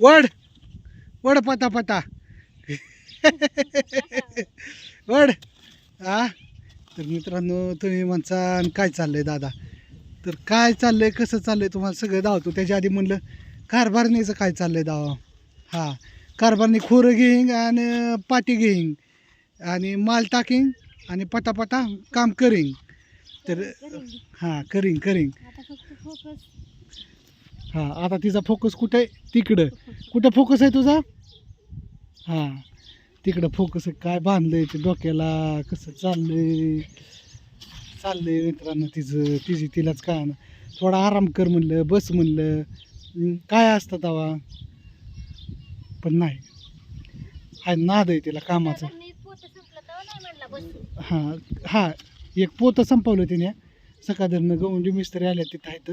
वड. वड पता पता. वड. हा? तर मित्रांनो तुम्ही म्हणता "आणि काय चाललंय दादा? तर काय चाललंय कसं चाललंय तुम्हाला सगळं धावतो त्याच्या आधी म्हणलं कारभारणीचं काय चाललंय दावा? हा. कारभारणी खोरं घेईन आणि पाटी घेईन. आणि माल टाकीन आणि पटापटा काम करीन. तर हां करीन करीन. हां आता तिचा फोकस कुठे? आहे तिकडं. कुठं फोकस आहे तुझा? हां तिकडं फोकस आहे. काय बांधलंय ते डोक्याला? कसं चाललंय? चाललंय मित्रांनो तिचं. तिची तिलाच काय ना थोडा आराम कर म्हणलं बस म्हणलं. काय असतं तवा? पण नाही. हाय नाद आहे तिला कामाचा. हां हां एक पोतं संपवलं तिने. सकाळनं गवंडी मिस्त्री आल्या तिथं आहेत.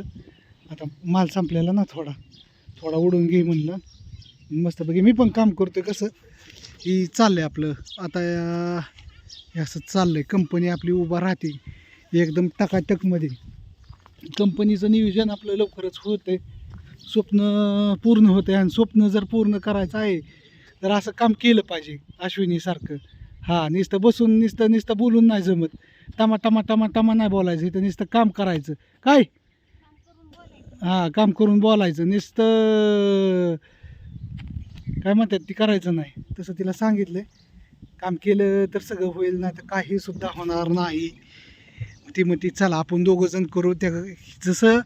आता माल संपलेला ना थोडा. थोडा उडून घे म्हणलं. मस्तपैकी मी पण काम करतोय कसं. की आहे आपलं. आता हे असं चाललंय. कंपनी आपली उभा राहते. एकदम टकाटकमध्ये. कंपनीचं नियोजन आपलं लवकरच होतंय. स्वप्न पूर्ण होतंय आणि स्वप्न जर पूर्ण करायचं आहे तर असं काम केलं पाहिजे अश्विनीसारखं. हां नुसतं बसून नुसतं नुसतं बोलून नाही जमत. टमा टमा टमा टमा नाही बोलायचं. इथं नुसतं काम करायचं. काय? हां काम करून बोलायचं. नुसतं काय म्हणतात ती करायचं नाही. तसं तिला सांगितलं काम केलं तर सगळं होईल नाही तर काही सुद्धा होणार नाही. ती म्हणते चला आपण दोघं जण करू. त्या जसं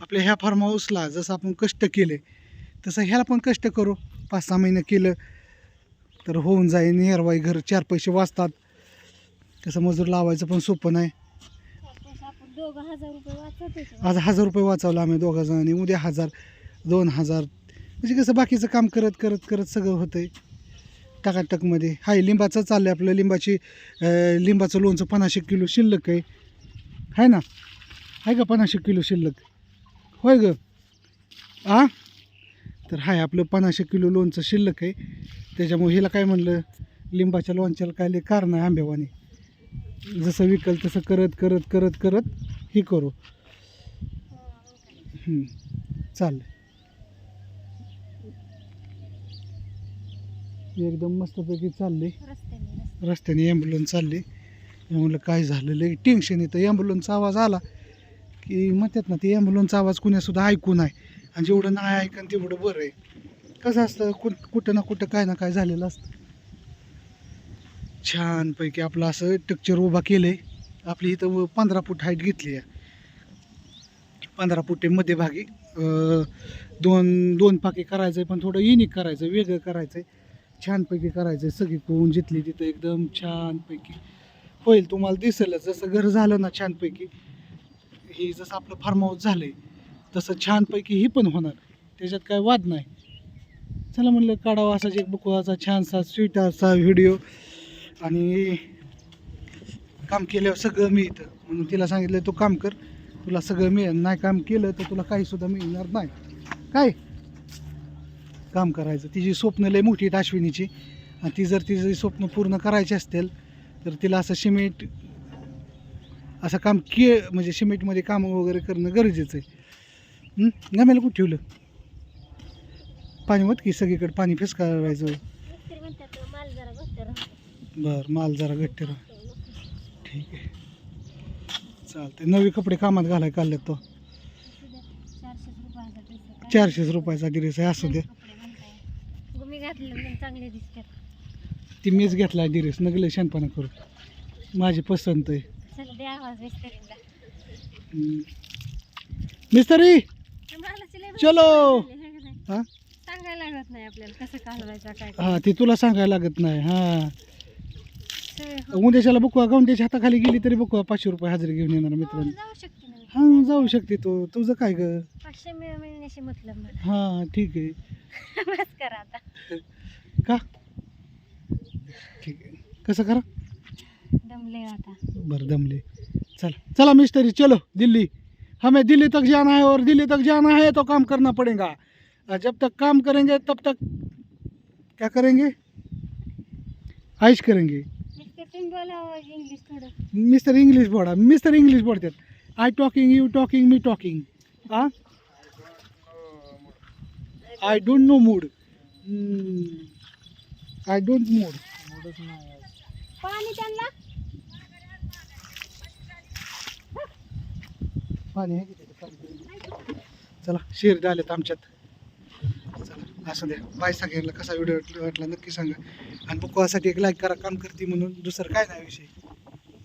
आपल्या ह्या फार्म हाऊसला जसं आपण कष्ट केले तसं ह्याला पण कष्ट करू. पाच सहा महिने केलं तर होऊन जाईल हेरवाई घर चार पैसे वाचतात. तसं मजूर लावायचं पण सोपं नाही. दोघं हजार रुपये आज हजार रुपये वाचवलं आम्ही दोघा जणांनी उद्या हजार दोन हजार. म्हणजे कसं बाकीचं काम करत करत करत सगळं होतं आहे टाकाटकमध्ये. हाय लिंबाचं चाललं आहे आपलं. लिंबाची अं, लिंबाचं लोणचं पन्नाशे किलो शिल्लक आहे. आहे ना? आहे का पन्नाशे किलो शिल्लक? होय ग. आ? तर हाय आपलं पन्नाशे किलो लोणचं शिल्लक आहे. त्याच्यामुळे हिला काय म्हणलं? लिंबाच्या लोणच्याला काय लई कारण आहे आंब्यावानी. जसं विकल तसं करत करत करत करत. हे करू. हं, चालेल. एकदम मस्तपैकी चालले. रस्त्याने रस्त्याने ॲम्ब्युलन्स चालली. मी म्हणलं काय झालं? लई टेन्शन येतं. ॲम्ब्युलन्सचा आवाज आला की म्हणतात ना ते ॲम्ब्युलन्सचा आवाज कुण्यासुद्धा ऐकू नाही. आणि जेवढं नाही ऐकन तेवढं बरं आहे. कसं असतं कु कुठं ना कुठं काय ना काय झालेलं असतं. छानपैकी आपलं असं टक्चर उभा केलं आहे आपली इथं पंधरा फूट हाईट घेतली आहे. पंधरा फुटे मध्यभागी. दोन दोन पाकी करायचं आहे पण थोडं युनिक करायचं वेगळं करायचं आहे. छानपैकी करायचं आहे सगळी कोण जिथली तिथं एकदम छानपैकी. होईल तुम्हाला दिसेलच जसं घर झालं ना छानपैकी. हे जसं आपलं फार्म हाऊस झालं आहे तसं छानपैकी ही पण होणार. त्याच्यात काय वाद नाही. चला म्हणलं काढावा असाच एक बुकवाचा छानसा स्वीट असा व्हिडिओ आणि काम केल्यावर सगळं मिळतं. म्हणून तिला सांगितलं तू काम कर. तुला सगळं मिळेल. नाही काम केलं तर तुला काही सुद्धा मिळणार नाही. काय? काम करायचं. तिची स्वप्न लय मोठी आहेत अश्विनीची. आणि ती जर तिची स्वप्न पूर्ण करायची असतील तर तिला असं सिमेंट असं काम के म्हणजे सिमेंटमध्ये कामं वगैरे करणं गरजेचं आहे? गमेला कुठं ठेवलं? पाणी मत की सगळीकडे पाणी फिसकारायचं माल जरा घट्ट बरं माल जरा गट्ट राहा. ठीक आहे. चालतंय. नवे कपडे कामात घालाय काढल्यात तो. चारशेच रुपयाचा ड्रेस आहे. असू दे. गुमी घातले चांगले दिसतात. ती मीच घेतला ड्रेस नगले शानपणा करू. माझी पसंत आहे. मिस्त्री चलो. है? हा? सांगायला लागत नाही आपल्याला कसं काय हा ते तुला सांगायला लागत नाही. हो. उद्याच्याला बुकवा गावंड्याच्या हाताखाली गेली तरी बुकवा पाचशे रुपये हजेरी घेऊन येणार मित्रांनो. जाऊ शकते ना. हा जाऊ शकते तू. तुझं काय ग? पाचशे मिळ- मिळण्याशी मतलब मला हा ठीक आहे. बस करा आता. का? ठीक आहे. कसं करा? दमले आता. बरं दमले. चला चला मिस्त्री चलो दिल्ली. हमें दिल्ली तक जाना है और दिल्ली तक जाना है तो काम करना पड़ेगा. और जब तक काम करेंगे तब तक क्या करेंगे? आइश करेंगे. मिस्टर इंग्लिश थोडं. मिस्टर इंग्लिश बोला. मिस्टर इंग्लिश बोलतात. I talking you talking me talking हा I don't know mood I don't mood. पाणी त्यांना? पाणी आहे. चला शेर आलेत आमच्यात. चला असं द्या. बाय सगळ्यांना कसा व्हिडिओ वाटला नक्की सांगा. आणि बुकवासाठी एक लाईक करा काम करते म्हणून. दुसरं काय नाही विषय.